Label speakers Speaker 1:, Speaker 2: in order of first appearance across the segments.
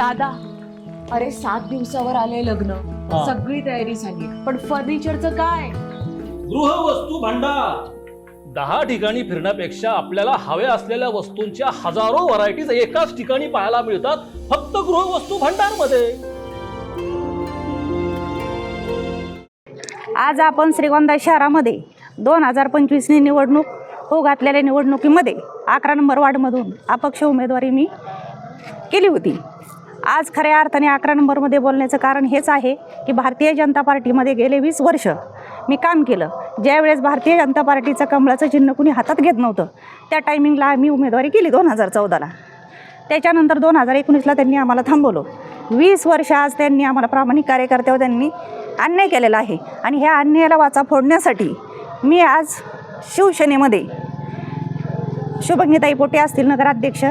Speaker 1: दादा अरे सात दिवसावर आले लग्न.
Speaker 2: हा.
Speaker 1: सगळी तयारी झाली. पण फर्निचरचं काय?
Speaker 2: गृहवस्तू भांडार. दहा ठिकाणी फिरण्यापेक्षा आपल्याला हव्या असलेल्या वस्तूंच्या हजारो व्हरायटीज एकाच ठिकाणी पाहायला मिळतात फक्त गृहवस्तू भांडारमध्ये
Speaker 3: आज आपण श्रीगोंदा शहरामध्ये दोन हजार पंचवीसनी निवडणूक हो घातलेल्या निवडणुकीमध्ये अकरा नंबर वार्डमधून अपक्ष उमेदवारी मी केली होती. आज खऱ्या अर्थाने अकरा नंबरमध्ये बोलण्याचं कारण हेच आहे की भारतीय जनता पार्टीमध्ये गेले वीस वर्ष मी काम केलं. ज्यावेळेस भारतीय जनता पार्टीचं कमळाचं चिन्ह कुणी हातात घेत नव्हतं त्या टायमिंगला मी उमेदवारी केली दोन हजार चौदाला. त्याच्यानंतर दोन हजार एकोणीसला त्यांनी आम्हाला थांबवलं. वीस वर्ष आज त्यांनी आम्हाला प्रामाणिक कार्यकर्त्यावर त्यांनी अन्याय केलेला आहे. आणि ह्या अन्यायाला वाचा फोडण्यासाठी मी आज शिवसेनेमध्ये शुभंगीताई पोटे असतील नगराध्यक्ष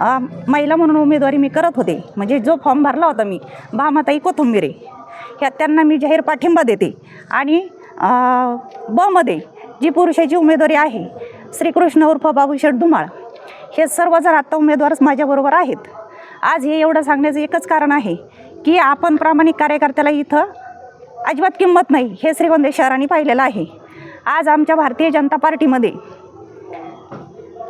Speaker 3: महिला म्हणून उमेदवारी मी करत होते. म्हणजे जो फॉर्म भरला होता मी भामाताई कोथुंबिरे ह्या त्यांना मी जाहीर पाठिंबा देते. आणि बमध्ये जी पुरुषाची उमेदवारी आहे श्रीकृष्ण उर्फ बाबूशेठ धुमाळ हे सर्वजण आत्ता उमेदवारच माझ्याबरोबर आहेत. आज हे एवढं सांगण्याचं एकच कारण आहे की आपण प्रामाणिक कार्यकर्त्याला इथं अजिबात किंमत नाही हे श्रीगोंदे शहराने पाहिलेलं आहे. आज आमच्या भारतीय जनता पार्टीमध्ये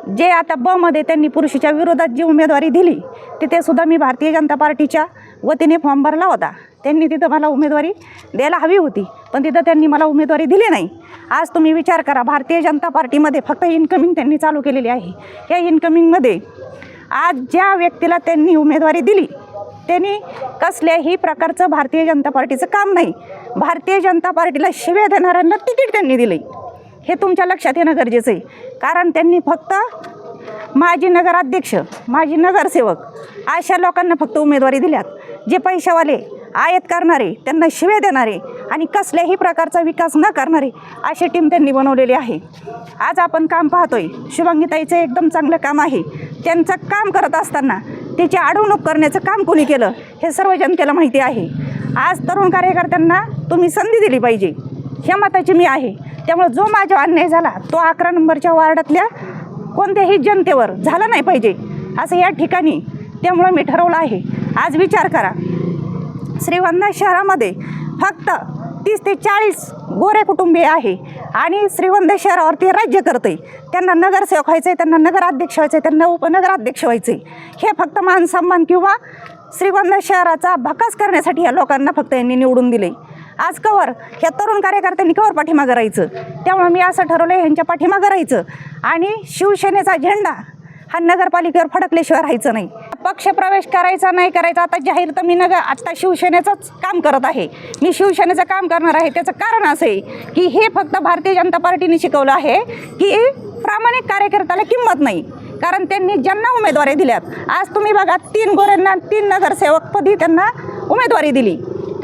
Speaker 3: जे आता बमध्ये त्यांनी पुरुषीच्या विरोधात जी उमेदवारी दिली तिथे सुद्धा मी भारतीय जनता पार्टीच्या वतीने फॉर्म भरला होता. त्यांनी तिथं मला उमेदवारी द्यायला हवी होती पण तिथं त्यांनी मला उमेदवारी दिली नाही. आज तुम्ही विचार करा भारतीय जनता पार्टीमध्ये फक्त इन्कमिंग त्यांनी चालू केलेली आहे. या इन्कमिंगमध्ये आज ज्या व्यक्तीला त्यांनी उमेदवारी दिली त्यांनी कसल्याही प्रकारचं भारतीय जनता पार्टीचं काम नाही. भारतीय जनता पार्टीला शिव्या देणाऱ्यांना तिकीट त्यांनी दिलं हे तुमच्या लक्षात येणं गरजेचं आहे. कारण त्यांनी फक्त माजी नगराध्यक्ष माजी नगरसेवक अशा लोकांना फक्त उमेदवारी दिल्यात. जे पैशावाले आयात करणारे त्यांना शिवे देणारे आणि कसल्याही प्रकारचा विकास न करणारे अशी टीम त्यांनी बनवलेली आहे. आज आपण काम पाहतोय. शुभांगीताईचं एकदम चांगलं काम आहे. त्यांचं काम करत असताना त्याची अडवणूक करण्याचं काम कोणी केलं हे सर्व जनतेला माहिती आहे. आज तरुण कार्यकर्त्यांना तुम्ही संधी दिली पाहिजे. ह्या मताची मी आहे. त्यामुळे जो माझा अन्याय झाला तो अकरा नंबरच्या वार्डातल्या कोणत्याही जनतेवर झाला नाही पाहिजे असं या ठिकाणी त्यामुळं मी ठरवलं आहे. आज विचार करा. श्रीवंदा शहरामध्ये फक्त तीस ते चाळीस गोरे कुटुंबीय आहे आणि श्रीवंद शहरावरती राज्य करते त्यांना नगरसेवक व्हायचं आहे त्यांना नगराध्यक्ष व्हायचं आहे त्यांना उपनगराध्यक्ष व्हायचं आहे हे फक्त मान सन्मान किंवा श्रीगोंदा शहराचा भकास करण्यासाठी या लोकांना फक्त यांनी निवडून दिले आज कवर. ह्या तरुण कार्यकर्त्यांनी कवर पाठीमागं राहायचं. त्यामुळे मी असं ठरवलं आहे ह्यांच्या पाठीमागं राहायचं. आणि शिवसेनेचा झेंडा हा नगरपालिकेवर फडकल्याशिवाय राहायचं नाही. पक्ष प्रवेश करायचा नाही करायचा आता जाहीर तर मी नगर आत्ता शिवसेनेचंच काम करत आहे. मी शिवसेनेचं काम करणार आहे त्याचं कारण असं आहे की हे फक्त भारतीय जनता पार्टीने शिकवलं आहे की प्रामाणिक कार्यकर्त्याला किंमत नाही. कारण त्यांनी ज्यांना उमेदवारी दिल्यात आज तुम्ही बघा तीन गोऱ्यांना तीन नगरसेवकपदी त्यांना उमेदवारी दिली.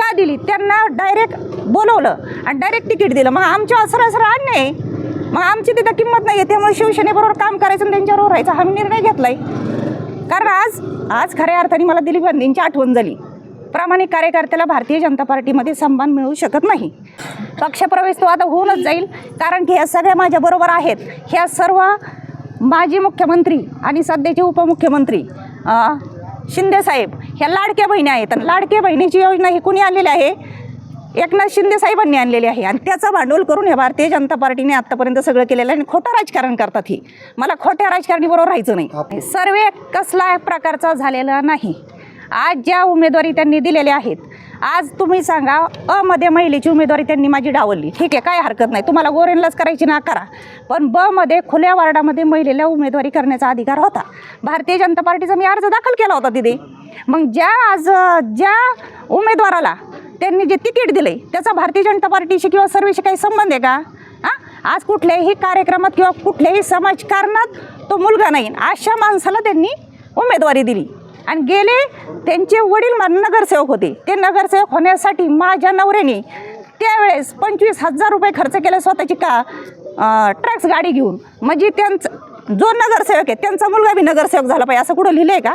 Speaker 3: का दिली त्यांना डायरेक्ट बोलवलं आणि डायरेक्ट तिकीट दिलं. मग आमच्या सरळ सरळ अन्याय आहे. मग आमची तिथं किंमत नाही आहे त्यामुळे शिवसेनेबरोबर काम करायचं आणि त्यांच्याबरोबर राहायचा. हा मी निर्णय घेतला आहे कारण आज आज खऱ्या अर्थाने मला दिलीप गांधींची आठवण झाली. प्रामाणिक कार्यकर्त्याला भारतीय जनता पार्टीमध्ये सन्मान मिळू शकत नाही. पक्षप्रवेश तो आता होऊनच जाईल. कारण की ह्या सगळ्या माझ्याबरोबर आहेत. ह्या सर्व माजी मुख्यमंत्री आणि सध्याचे उपमुख्यमंत्री शिंदेसाहेब ह्या लाडक्या बहिणी आहेत. आणि लाडक्या बहिणीची योजना ही कुणी आणलेली आहे? एकनाथ शिंदे साहेबांनी आणलेली आहे. आणि त्याचं भांडवल करून ह्या भारतीय जनता पार्टीने आत्तापर्यंत सगळं केलेलं आहे. आणि खोटं राजकारण करतात ही. मला खोट्या राजकारणीबरोबर राहायचं नाही. सर्वे कसला प्रकारचा झालेला नाही. आज ज्या उमेदवारी त्यांनी दिलेल्या आहेत आज तुम्ही सांगा अ मध्ये महिलेची उमेदवारी त्यांनी माझी डावलली. ठीक आहे काय हरकत नाही. तुम्हाला गोरेनलाच करायची ना करा. पण ब मध्ये खुल्या वार्डामध्ये महिलेला उमेदवारी करण्याचा अधिकार होता. भारतीय जनता पार्टीचा मी अर्ज दाखल केला होता तिथे मग ज्या आज ज्या उमेदवाराला त्यांनी जे तिकीट दिले त्याचा भारतीय जनता पार्टीशी किंवा सर्वेशी काही संबंध आहे का? हां? आज कुठल्याही कार्यक्रमात किंवा कुठल्याही समाजकारणात तो मुलगा नाही. अशा माणसाला त्यांनी उमेदवारी दिली. आणि गेले त्यांचे वडील मा- नगरसेवक होते. ते नगरसेवक होण्यासाठी माझ्या नवऱ्याने त्यावेळेस पंचवीस हजार रुपये खर्च केले स्वतःची का ट्रॅक्स गाडी घेऊन. म्हणजे त्यांचं जो नगरसेवक आहे त्यांचा मुलगा बी नगरसेवक झाला पाहिजे असं कुठं लिहिलं आहे का?